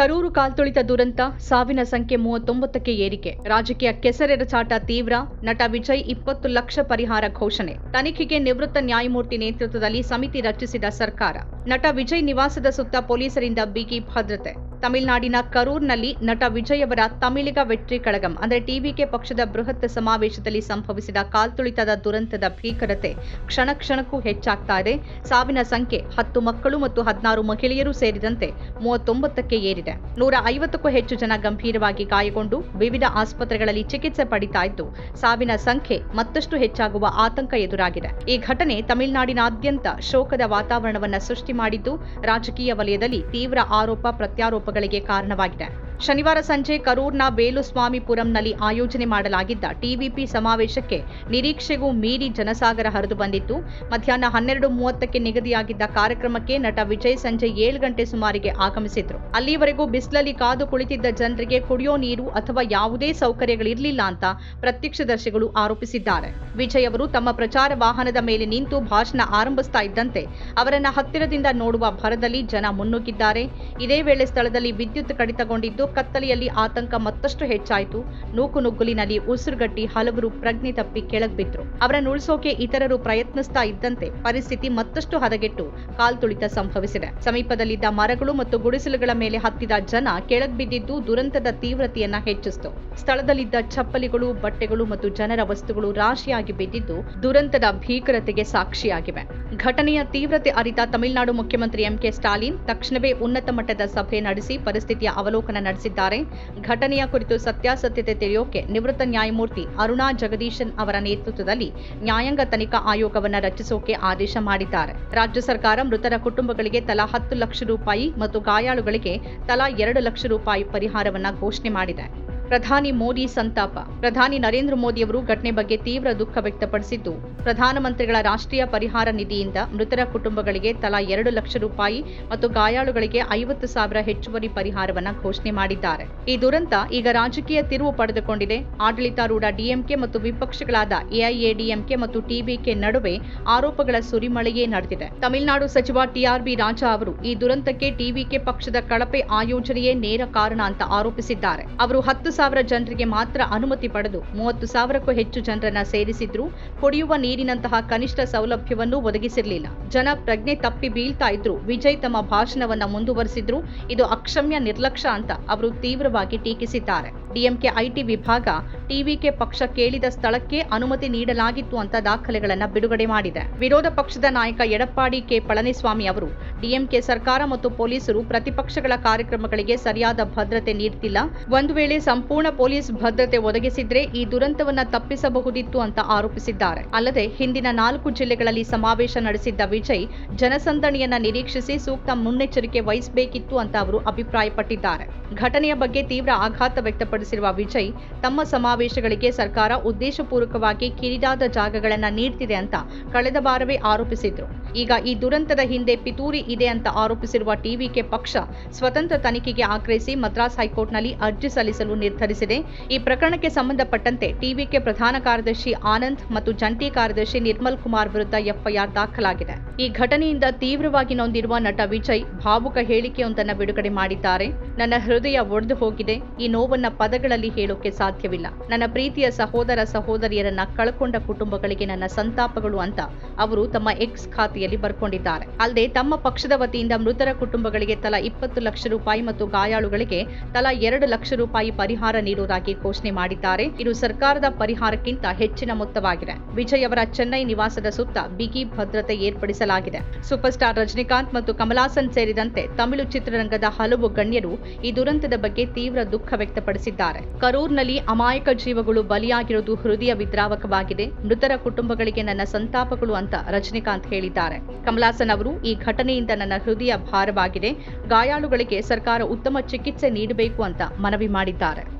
ಕರೂರು ಕಾಲ್ತುಳಿತ ದುರಂತ, ಸಾವಿನ ಸಂಖ್ಯೆ ಮೂವತ್ತೊಂಬತ್ತಕ್ಕೆ ಏರಿಕೆ. ರಾಜಕೀಯ ಕೆಸರೆರಚಾಟ ತೀವ್ರ, ನಟ ವಿಜಯ್ ಇಪ್ಪತ್ತು ಲಕ್ಷ ಪರಿಹಾರ ಘೋಷಣೆ. ತನಿಖೆಗೆ ನಿವೃತ್ತ ನ್ಯಾಯಮೂರ್ತಿ ನೇತೃತ್ವದಲ್ಲಿ ಸಮಿತಿ ರಚಿಸಿದ ಸರ್ಕಾರ. ನಟ ವಿಜಯ್ ನಿವಾಸದ ಸುತ್ತ ಪೊಲೀಸರಿಂದ ಬಿಗಿ ಭದ್ರತೆ. ತಮಿಳುನಾಡಿನ ಕರೂರ್ನಲ್ಲಿ ನಟ ವಿಜಯ್ ಅವರ ತಮಿಳಿಗ ವೆಟ್ರಿ ಕಳಗಂ. ಅಂದರೆ ಟಿವಿಕೆ ಪಕ್ಷದ ಬೃಹತ್ ಸಮಾವೇಶದಲ್ಲಿ ಸಂಭವಿಸಿದ ಕಾಲ್ತುಳಿತದ ದುರಂತದ ಭೀಕರತೆ ಕ್ಷಣ ಕ್ಷಣಕ್ಕೂ ಹೆಚ್ಚಾಗ್ತಾ ಇದೆ. ಸಾವಿನ ಸಂಖ್ಯೆ ಹತ್ತು ಮಕ್ಕಳು ಮತ್ತು ಹದಿನಾರು ಮಹಿಳೆಯರು ಸೇರಿದಂತೆ ಮೂವತ್ತೊಂಬತ್ತಕ್ಕೆ ಏರಿದೆ. ನೂರ ಐವತ್ತಕ್ಕೂ ಹೆಚ್ಚು ಜನ ಗಂಭೀರವಾಗಿ ಗಾಯಗೊಂಡು ವಿವಿಧ ಆಸ್ಪತ್ರೆಗಳಲ್ಲಿ ಚಿಕಿತ್ಸೆ ಪಡಿತಾ ಇದ್ದು, ಸಾವಿನ ಸಂಖ್ಯೆ ಮತ್ತಷ್ಟು ಹೆಚ್ಚಾಗುವ ಆತಂಕ ಎದುರಾಗಿದೆ. ಈ ಘಟನೆ ತಮಿಳುನಾಡಿನಾದ್ಯಂತ ಶೋಕದ ವಾತಾವರಣವನ್ನು ಸೃಷ್ಟಿ ಮಾಡಿದ್ದು, ರಾಜಕೀಯ ವಲಯದಲ್ಲಿ ತೀವ್ರ ಆರೋಪ ಪ್ರತ್ಯಾರೋಪಗಳಿಗೆ ಕಾರಣವಾಗಿದೆ. ಶನಿವಾರ ಸಂಜೆ ಕರೂರ್ನ ಬೇಲುಸ್ವಾಮಿಪುರಂನಲ್ಲಿ ಆಯೋಜನೆ ಮಾಡಲಾಗಿದ್ದ ಟಿವಿಪಿ ಸಮಾವೇಶಕ್ಕೆ ನಿರೀಕ್ಷೆಗೂ ಮೀರಿ ಜನಸಾಗರ ಹರಿದು ಬಂದಿತ್ತು. ಮಧ್ಯಾಹ್ನ ಹನ್ನೆರಡು ಮೂವತ್ತಕ್ಕೆ ನಿಗದಿಯಾಗಿದ್ದ ಕಾರ್ಯಕ್ರಮಕ್ಕೆ ನಟ ವಿಜಯ್ ಸಂಜೆ ಏಳು ಗಂಟೆ ಸುಮಾರಿಗೆ ಆಗಮಿಸಿದ್ರು. ಅಲ್ಲಿವರೆಗೂ ಬಿಸಿಲಲ್ಲಿ ಕಾದು ಕುಳಿತಿದ್ದ ಜನರಿಗೆ ಕುಡಿಯೋ ನೀರು ಅಥವಾ ಯಾವುದೇ ಸೌಕರ್ಯಗಳಿರಲಿಲ್ಲ ಅಂತ ಪ್ರತ್ಯಕ್ಷದರ್ಶಿಗಳು ಆರೋಪಿಸಿದ್ದಾರೆ. ವಿಜಯ್ ಅವರು ತಮ್ಮ ಪ್ರಚಾರ ವಾಹನದ ಮೇಲೆ ನಿಂತು ಭಾಷಣ ಆರಂಭಿಸ್ತಾ ಇದ್ದಂತೆ ಅವರನ್ನ ಹತ್ತಿರದಿಂದ ನೋಡುವ ಭರದಲ್ಲಿ ಜನ ಮುನ್ನುಗ್ಗಿದ್ದಾರೆ. ಇದೇ ವೇಳೆ ಸ್ಥಳದಲ್ಲಿ ವಿದ್ಯುತ್ ಕಡಿತಗೊಂಡಿದ್ದು ಕತ್ತಲೆಯಲ್ಲಿ ಆತಂಕ ಮತ್ತಷ್ಟು ಹೆಚ್ಚಾಯಿತು. ನೂಕುನುಗ್ಗುಲಿನಲ್ಲಿ ಉಸಿರುಗಟ್ಟಿ ಹಲವರು ಪ್ರಜ್ಞೆ ತಪ್ಪಿ ಕೆಳಗ್ ಬಿದ್ರು. ಅವರನ್ನು ಉಳಿಸೋಕೆ ಇತರರು ಪ್ರಯತ್ನಿಸ್ತಾ ಇದ್ದಂತೆ ಪರಿಸ್ಥಿತಿ ಮತ್ತಷ್ಟು ಹದಗೆಟ್ಟು ಕಾಲ್ತುಳಿತ ಸಂಭವಿಸಿದೆ. ಸಮೀಪದಲ್ಲಿದ್ದ ಮರಗಳು ಮತ್ತು ಗುಡಿಸಲುಗಳ ಮೇಲೆ ಹತ್ತಿದ ಜನ ಕೆಳಗ್ ಬಿದ್ದಿದ್ದು ದುರಂತದ ತೀವ್ರತೆಯನ್ನ ಹೆಚ್ಚಿಸಿತು. ಸ್ಥಳದಲ್ಲಿದ್ದ ಚಪ್ಪಲಿಗಳು, ಬಟ್ಟೆಗಳು ಮತ್ತು ಜನರ ವಸ್ತುಗಳು ರಾಶಿಯಾಗಿ ಬಿದ್ದಿದ್ದು ದುರಂತದ ಭೀಕರತೆಗೆ ಸಾಕ್ಷಿಯಾಗಿವೆ. ಘಟನೆಯ ತೀವ್ರತೆ ಅರಿತ ತಮಿಳುನಾಡು ಮುಖ್ಯಮಂತ್ರಿ ಎಂಕೆ ಸ್ಟಾಲಿನ್ ತಕ್ಷಣವೇ ಉನ್ನತ ಮಟ್ಟದ ಸಭೆ ನಡೆಸಿ ಪರಿಸ್ಥಿತಿಯ ಅವಲೋಕನ ನಡೆಸಿದ್ದಾರೆ ಘಟನೆಯ ಕುರಿತು ಸತ್ಯಾಸತ್ಯತೆ ತಿಳಿಯೋಕೆ ನಿವೃತ್ತ ನ್ಯಾಯಮೂರ್ತಿ ಅರುಣಾ ಜಗದೀಶನ್ ಅವರ ನೇತೃತ್ವದಲ್ಲಿ ನ್ಯಾಯಾಂಗ ತನಿಖಾ ಆಯೋಗವನ್ನ ರಚಿಸೋಕೆ ಆದೇಶ ಮಾಡಿದ್ದಾರೆ. ರಾಜ್ಯ ಸರ್ಕಾರ ಮೃತರ ಕುಟುಂಬಗಳಿಗೆ ತಲಾ ಹತ್ತು ಲಕ್ಷ ರೂಪಾಯಿ ಮತ್ತು ಗಾಯಾಳುಗಳಿಗೆ ತಲಾ ಎರಡು ಲಕ್ಷ ರೂಪಾಯಿ ಪರಿಹಾರವನ್ನ ಘೋಷಣೆ ಮಾಡಿದೆ. ಪ್ರಧಾನಿ ಮೋದಿ ಸಂತಾಪ. ಪ್ರಧಾನಿ ನರೇಂದ್ರ ಮೋದಿ ಅವರು ಘಟನೆ ಬಗ್ಗೆ ತೀವ್ರ ದುಃಖ ವ್ಯಕ್ತಪಡಿಸಿದ್ದು. ಪ್ರಧಾನಮಂತ್ರಿಗಳ ರಾಷ್ಟ್ರೀಯ ಪರಿಹಾರ ನಿಧಿಯಿಂದ ಮೃತರ ಕುಟುಂಬಗಳಿಗೆ ತಲಾ ಎರಡು ಲಕ್ಷ ರೂಪಾಯಿ ಮತ್ತು ಗಾಯಾಳುಗಳಿಗೆ ಐವತ್ತು ಸಾವಿರ ಹೆಚ್ಚುವರಿ ಪರಿಹಾರವನ್ನು ಘೋಷಣೆ ಮಾಡಿದ್ದಾರೆ. ಈ ದುರಂತ ಈಗ ರಾಜಕೀಯ ತಿರುವು ಪಡೆದುಕೊಂಡಿದೆ. ಆಡಳಿತಾರೂಢ ಡಿಎಂಕೆ ಮತ್ತು ವಿಪಕ್ಷಗಳಾದ ಎಐಎಡಿಎಂಕೆ ಮತ್ತು ಟಿಬಿಕೆ ನಡುವೆ ಆರೋಪಗಳ ಸುರಿಮಳೆಯೇ ನಡೆದಿದೆ. ತಮಿಳುನಾಡು ಸಚಿವ ಟಿಆರ್ಬಿ ರಾಜಾ ಅವರು ಈ ದುರಂತಕ್ಕೆ ಟಿವಿಕೆ ಪಕ್ಷದ ಕಳಪೆ ಆಯೋಜನೆಯೇ ನೇರ ಕಾರಣ ಅಂತ ಆರೋಪಿಸಿದ್ದಾರೆ. ಅವರು ಹತ್ತು ಸಾವಿರ ಜನರಿಗೆ ಮಾತ್ರ ಅನುಮತಿ ಪಡೆದು ಮೂವತ್ತು ಸಾವಿರಕ್ಕೂ ಹೆಚ್ಚು ಜನರನ್ನ ಸೇರಿಸಿದ್ರು ಕುಡಿಯುವ ನೀರಿನಂತಹ ಕನಿಷ್ಠ ಸೌಲಭ್ಯವನ್ನು ಒದಗಿಸಿರಲಿಲ್ಲ. ಜನ ಪ್ರಜ್ಞೆ ತಪ್ಪಿ ಬೀಳ್ತಾ ಇದ್ರು ವಿಜಯ್ ತಮ್ಮ ಭಾಷಣವನ್ನ ಮುಂದುವರೆಸಿದ್ರು. ಇದು ಅಕ್ಷಮ್ಯ ನಿರ್ಲಕ್ಷ್ಯ ಅಂತ ಅವರು ತೀವ್ರವಾಗಿ ಟೀಕಿಸಿದ್ದಾರೆ. ಡಿಎಂಕೆ ಐಟಿ ವಿಭಾಗ ಟಿವಿಕೆ ಪಕ್ಷ ಕೇಳಿದ ಸ್ಥಳಕ್ಕೆ ಅನುಮತಿ ನೀಡಲಾಗಿತ್ತು ಅಂತ ದಾಖಲೆಗಳನ್ನು ಬಿಡುಗಡೆ ಮಾಡಿದೆ. ವಿರೋಧ ಪಕ್ಷದ ನಾಯಕ ಎಡಪ್ಪಾಡಿ ಕೆ. ಪಳನಿಸ್ವಾಮಿ ಅವರು, ಡಿಎಂಕೆ ಸರ್ಕಾರ ಮತ್ತು ಪೊಲೀಸರು ಪ್ರತಿಪಕ್ಷಗಳ ಕಾರ್ಯಕ್ರಮಗಳಿಗೆ ಸರಿಯಾದ ಭದ್ರತೆ ನೀಡುತ್ತಿಲ್ಲ ಒಂದು ವೇಳೆ ಸಂಪೂರ್ಣ ಪೊಲೀಸ್ ಭದ್ರತೆ ಒದಗಿಸಿದ್ರೆ ಈ ದುರಂತವನ್ನ ತಪ್ಪಿಸಬಹುದಿತ್ತು ಅಂತ ಆರೋಪಿಸಿದ್ದಾರೆ. ಅಲ್ಲದೆ, ಹಿಂದಿನ ನಾಲ್ಕು ಜಿಲ್ಲೆಗಳಲ್ಲಿ ಸಮಾವೇಶ ನಡೆಸಿದ್ದ ವಿಜಯ್, ಜನಸಂದಣಿಯನ್ನ ನಿರೀಕ್ಷಿಸಿ ಸೂಕ್ತ ಮುನ್ನೆಚ್ಚರಿಕೆ ವಹಿಸಬೇಕಿತ್ತು ಅಂತ ಅವರು ಅಭಿಪ್ರಾಯಪಟ್ಟಿದ್ದಾರೆ. ಘಟನೆಯ ಬಗ್ಗೆ ತೀವ್ರ ಆಘಾತ ವ್ಯಕ್ತಪಡಿಸಿರುವ ವಿಜಯ್, ತಮ್ಮ ಸಮಾವೇಶಗಳಿಗೆ ಸರ್ಕಾರ ಉದ್ದೇಶಪೂರ್ವಕವಾಗಿ ಕಿರಿದಾದ ಜಾಗಗಳನ್ನ ನೀಡ್ತಿದೆ ಅಂತ ಕಳೆದ ಬಾರವೇ ಆರೋಪಿಸಿದ್ರು. ಈಗ ಈ ದುರಂತದ ಹಿಂದೆ ಪಿತೂರಿ ಇದೆ ಅಂತ ಆರೋಪಿಸಿರುವ ಟಿವಿಕೆ ಪಕ್ಷ ಸ್ವತಂತ್ರ ತನಿಖೆಗೆ ಆಗ್ರಹಿಸಿ ಮದ್ರಾಸ್ ಹೈಕೋರ್ಟ್ನಲ್ಲಿ ಅರ್ಜಿ ಸಲ್ಲಿಸಲು ನಿರ್ಧರಿಸಿದೆ. ಈ ಪ್ರಕರಣಕ್ಕೆ ಸಂಬಂಧಪಟ್ಟಂತೆ ಟಿವಿಕೆ ಪ್ರಧಾನ ಕಾರ್ಯದರ್ಶಿ ಆನಂದ್ ಮತ್ತು ಜಂಟಿ ಕಾರ್ಯದರ್ಶಿ ನಿರ್ಮಲ್ ಕುಮಾರ್ ವಿರುದ್ಧ ಎಫ್ಐಆರ್ ದಾಖಲಾಗಿದೆ. ಈ ಘಟನೆಯಿಂದ ತೀವ್ರವಾಗಿ ನೊಂದಿರುವ ನಟ ವಿಜಯ್ ಭಾವುಕ ಹೇಳಿಕೆಯೊಂದನ್ನು ಬಿಡುಗಡೆ ಮಾಡಿದ್ದಾರೆ. ನನ್ನ ಹೃದಯ ಒಡೆದು ಹೋಗಿದೆ. ಈ ನೋವನ್ನ ಪದಗಳಲ್ಲಿ ಹೇಳೋಕೆ ಸಾಧ್ಯವಿಲ್ಲ. ನನ್ನ ಪ್ರೀತಿಯ ಸಹೋದರ ಸಹೋದರಿಯರನ್ನ ಕಳ್ಕೊಂಡ ಕುಟುಂಬಗಳಿಗೆ ನನ್ನ ಸಂತಾಪಗಳು ಅಂತ ಅವರು ತಮ್ಮ ಎಕ್ಸ್ ಖಾತೆಯಲ್ಲಿ ಬರ್ಕೊಂಡಿದ್ದಾರೆ. ಅಲ್ಲದೆ ತಮ್ಮ ಪಕ್ಷದ ವತಿಯಿಂದ ಮೃತರ ಕುಟುಂಬಗಳಿಗೆ ತಲಾ ಇಪ್ಪತ್ತು ಲಕ್ಷ ರೂಪಾಯಿ ಮತ್ತು ಗಾಯಾಳುಗಳಿಗೆ ತಲಾ ಎರಡು ಲಕ್ಷ ರೂಪಾಯಿ ಪರಿಹಾರ ನೀಡುವುದಾಗಿ ಘೋಷಣೆ ಮಾಡಿದ್ದಾರೆ. ಇದು ಸರ್ಕಾರದ ಪರಿಹಾರಕ್ಕಿಂತ ಹೆಚ್ಚಿನ ಮೊತ್ತವಾಗಿದೆ. ವಿಜಯ್ ಅವರ ಚೆನ್ನೈ ನಿವಾಸದ ಸುತ್ತ ಬಿಗಿ ಭದ್ರತೆ ಏರ್ಪಡಿಸಲಾಗಿದೆ. ಸೂಪರ್ ಸ್ಟಾರ್ ರಜನಿಕಾಂತ್ ಮತ್ತು ಕಮಲಾಸನ್ ಸೇರಿದಂತೆ ತಮಿಳು ಚಿತ್ರರಂಗದ ಹಲವು ಗಣ್ಯರು ಈ ದುರಂತದ ಬಗ್ಗೆ ತೀವ್ರ ದುಃಖ ವ್ಯಕ್ತಪಡಿಸಿದ್ದಾರೆ. ಕರೂರ್ನಲ್ಲಿ ಅಮಾಯಕ ಜೀವಗಳು ಬಲಿಯಾಗಿರುವುದು ಹೃದಯ ವಿದ್ರಾವಕವಾಗಿದೆ. ಮೃತರ ಕುಟುಂಬಗಳಿಗೆ ನನ್ನ ಸಂತಾಪಗಳು ಅಂತ ರಜನಿಕಾಂತ್ ಹೇಳಿದ್ದಾರೆ. ಕಮಲಾಸನ್ ಅವರು, ಈ ಘಟನೆಯಿಂದ ನನ್ನ ಹೃದಯ ಭಾರವಾಗಿದೆ. ಗಾಯಾಳುಗಳಿಗೆ ಸರ್ಕಾರ ಉತ್ತಮ ಚಿಕಿತ್ಸೆ ನೀಡಬೇಕು ಅಂತ ಮನವಿ ಮಾಡಿದ್ದಾರೆ.